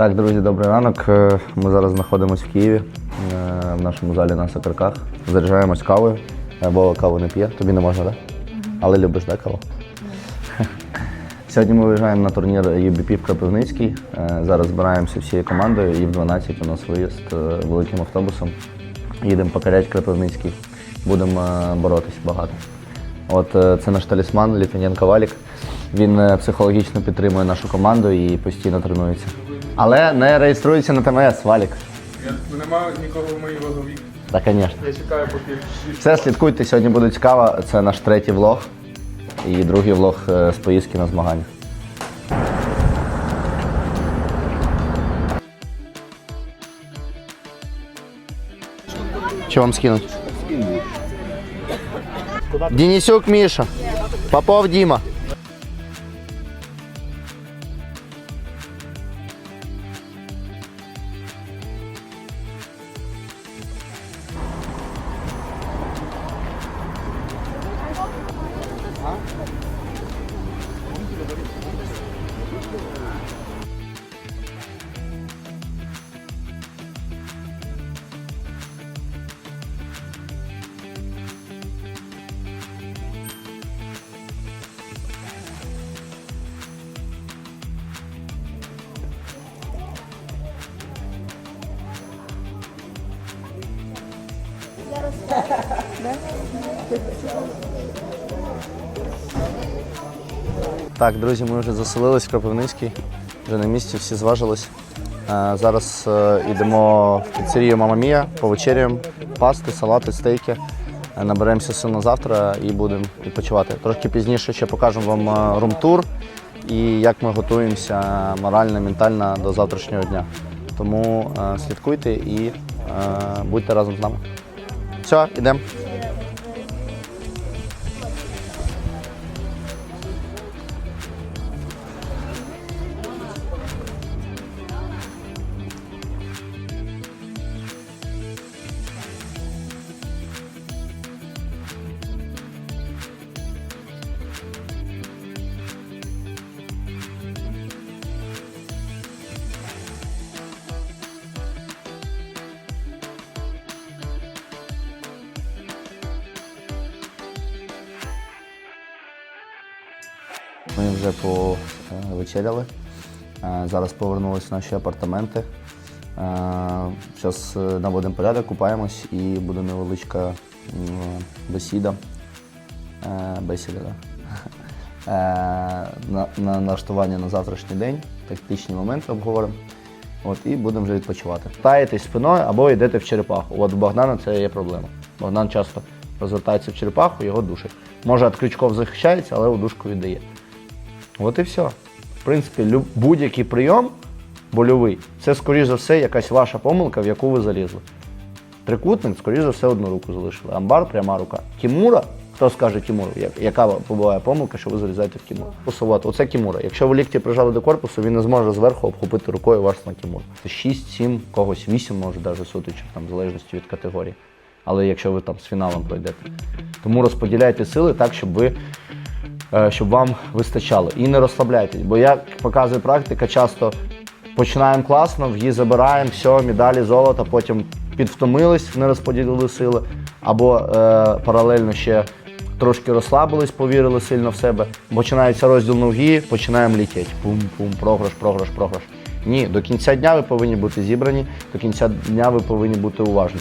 Так, друзі, добрий ранок. Е, Ми зараз знаходимося в Києві е, в нашому залі на Сокарках. Заряджаємось кавою. Вова каву не п'є, тобі не можна, так? Але любиш, так, каву? Сьогодні ми виїжджаємо на турнір UBP в Кропивницький. Е, Зараз збираємося всією командою і в 12 у нас виїзд великим автобусом. Їдемо покорять Кропивницький. Будемо боротись багато. От це наш талісман Літвіненко Валік. Він е, психологічно підтримує нашу команду і постійно тренується. Але не реєструється на ТМС, Валік. Я немає нікого в моїй ваговій. Так, звісно. Я чекаю, поки Все, слідкуйте, сьогодні буде цікаво. Це наш третій влог і другий влог е, з поїздки на змагання. Что вам скинуть? Денисюк Миша. Попов Дима. Так, друзі, ми вже заселились в Кропивницький, вже на місці, всі зважились. Е, Зараз е, йдемо в піцерію Мама Мія, повечеряємо пасти, салати, стейки. Е, Наберемося сил на завтра і будемо відпочивати. Трошки пізніше ще покажемо вам рум-тур і як ми готуємося морально, ментально до завтрашнього дня. Тому слідкуйте і будьте разом з нами. Все, йдемо. Ми вже повечеряли. Е, Зараз повернулися в наші апартаменти. Зараз наводимо порядок, купаємось і буде невеличка бесіда. Е, Бесіда, так. На, на налаштування на завтрашній день, тактичні моменти обговоримо. От, і будемо вже відпочивати. Таєтесь спиною або йдете в черепаху. От у Богдана це є проблема. Богдан часто розвертається в черепаху, його душить. Може, від крючков захищається, але удушку віддає. От і все. В принципі, будь-який прийом больовий це, скоріш за все, якась ваша помилка, в яку ви залізли. Трикутник, скоріш за все, одну руку залишили. Амбар пряма рука. Кімура, хто скаже Кімуру, яка буває помилка, що ви залізаєте в Кімуру? Посувати. Оце Кімура. Якщо ви лікті прижали до корпусу, він не зможе зверху обхопити рукою ваш на Кімуру. Це 6, 7, когось 8 може навіть сутичок, там, в залежності від категорії. Але якщо ви там з фіналом пройдете. Тому розподіляйте сили так, щоб ви щоб вам вистачало. І не розслабляйтесь, бо як показує практика, часто починаємо класно, в її забираємо, все, медалі, золото, потім підвтомились, не розподілили сили, або е, паралельно ще трошки розслабились, повірили сильно в себе. Починається розділ ноги, починаємо літіти. Пум-пум, програш, програш, програш. Ні, до кінця дня ви повинні бути зібрані, до кінця дня ви повинні бути уважні.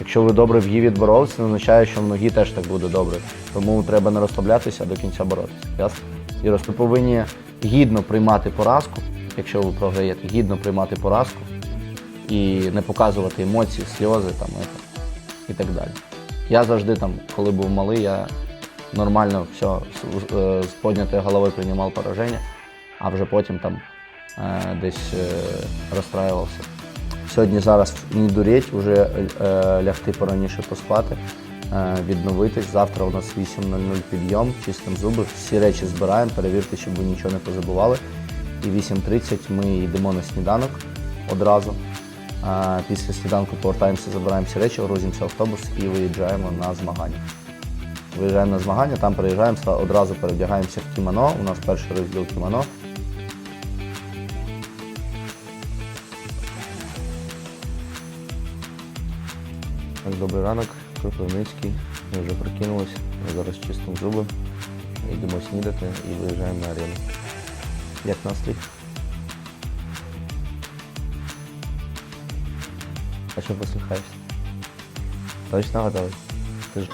Якщо ви добре в її відборолися, це не означає, що в ногі теж так буде добре. Тому треба не розслаблятися, а до кінця боротися. Ясно? І ви повинні гідно приймати поразку, якщо ви програєте, гідно приймати поразку і не показувати емоції, сльози там, это, і так далі. Я завжди там, коли був малий, я нормально все з, е, з піднятою головою приймав пораження, а вже потім там е, десь е, розстраювався. Сьогодні зараз не дуріть, вже е, лягти пораніше поспати, е, відновитись. Завтра у нас 8.00 підйом, чистимо зуби, всі речі збираємо, перевірте, щоб ви нічого не позабували. І 8.30 ми йдемо на сніданок одразу. Е, після сніданку повертаємося, забираємо всі речі, грузимося в автобус і виїжджаємо на змагання. Виїжджаємо на змагання, там переїжджаємо, одразу перевдягаємося в кімоно. У нас перший розділ кімоно. Добрий ранок, Кропивницький. Ми вже прокинулись. Ми зараз чистимо зуби. Йдемо снідати і виїжджаємо на арену. Як настрій? А що послухаєшся? Точно готовий? Ти ж...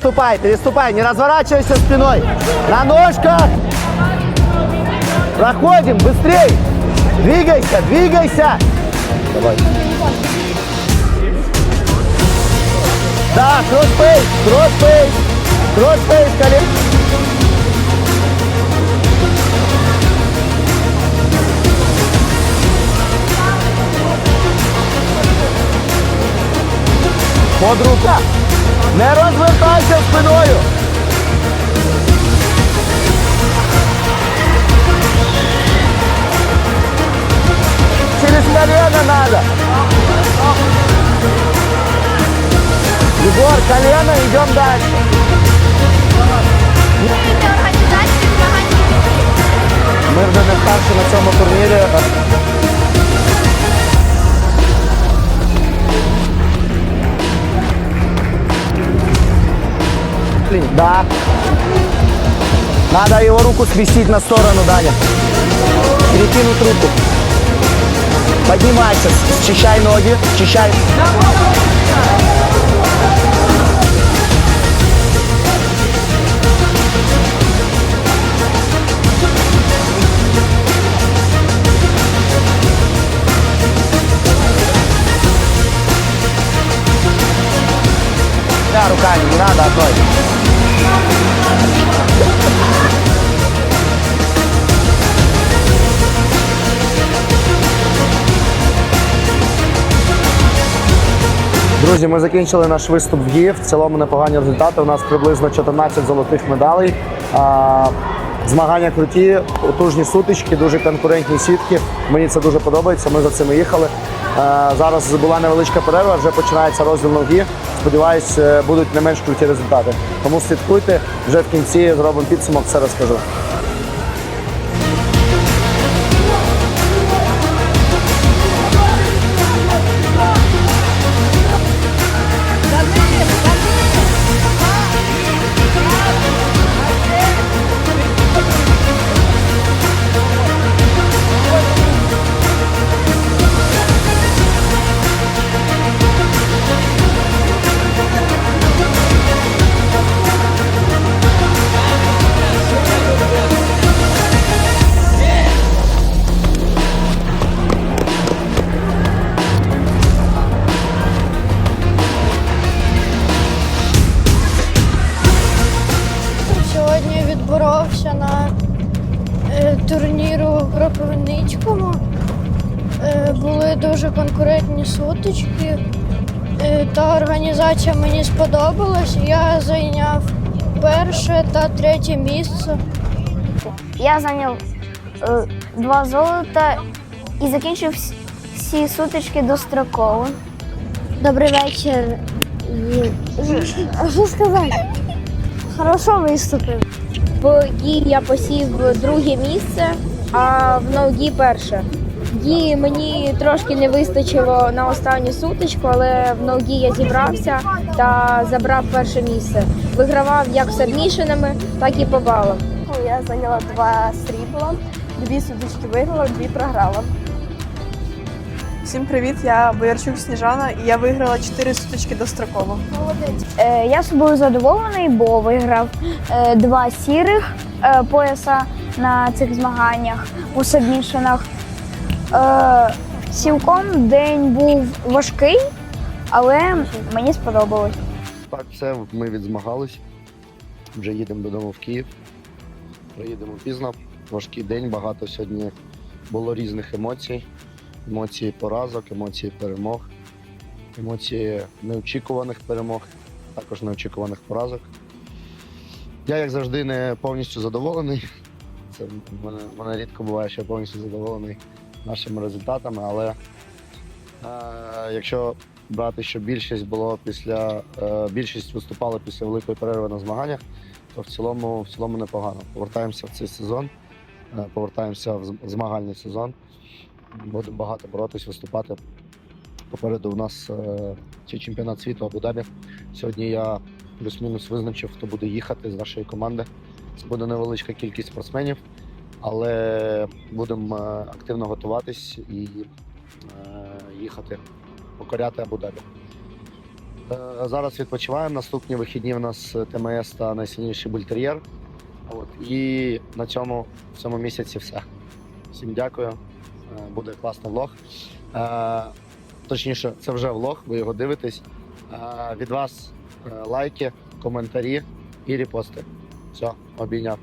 Переступай, переступай, не разворачивайся спиной. На ножках. Проходим, быстрей. Двигайся, двигайся. Давай. Да, кроссфейс, кроссфейс, кроссфейс, колен. Под рука. Не розвертайся спиною. Через колено надо. Егор, колено, идем дальше. організації змагань. Ми вже на цьому турнірі. Да. Надо его руку сместить на сторону, Даня. Перекинуть руку. Поднимайся, счищай ноги, счищай. Да, руками, не надо одной. Друзі, ми закінчили наш виступ в ГІФ. В цілому непогані результати. У нас приблизно 14 золотих медалей. Змагання круті, потужні сутички, дуже конкурентні сітки. Мені це дуже подобається. Ми за цим їхали. Зараз була невеличка перерва, вже починається розділ ноги. Сподіваюсь, е, будуть не менш круті результати. Тому слідкуйте, вже в кінці зробимо підсумок, все розкажу. Турніру в Кропивницькому. Е, були дуже конкурентні сутички. Е, та організація мені сподобалась. Я зайняв перше та третє місце. Я зайняв е, два золота і закінчив всі сутички достроково. Добрий вечір. А що сказати? Хорошо виступив. В гі я посів друге місце, а в ногі перше. В мені трошки не вистачило на останню сутичку, але в ногі я зібрався та забрав перше місце. Вигравав як сабмішинами, так і по балам. Я зайняла два срібла, дві сутички виграла, дві програла. Всім привіт, я Боярчук Сніжана і я виграла 4 сутички достроково. Е, я собою задоволений, бо виграв е, два сірих пояса на цих змаганнях у сабмішинах. Е, цілком день був важкий, але мені сподобалось. Так, все, ми відзмагались. Вже їдемо додому в Київ. Приїдемо пізно. Важкий день, багато сьогодні було різних емоцій. Емоції поразок, емоції перемог, емоції неочікуваних перемог, також неочікуваних поразок. Я, як завжди, не повністю задоволений. Це в мене, в мене рідко буває, що я повністю задоволений нашими результатами, але е, якщо брати, що більшість було після е, більшість виступала після великої перерви на змаганнях, то в цілому, в цілому непогано. Повертаємося в цей сезон, е, повертаємося в змагальний сезон. Будемо багато боротись, виступати. Попереду у нас е, чемпіонат світу Абу-Дабі. Сьогодні я плюс-мінус визначив, хто буде їхати з нашої команди. Це буде невеличка кількість спортсменів, але будемо е, активно готуватись і е, їхати, покоряти Абу-Дабі. Е, Зараз відпочиваємо. Наступні вихідні в нас ТМС та найсильніший бультер'єр. От. І на цьому в цьому місяці все. Всім дякую. Буде класний влог. Точніше, це вже влог, ви його дивитесь. Від вас лайки, коментарі і репости. Все, обійняв.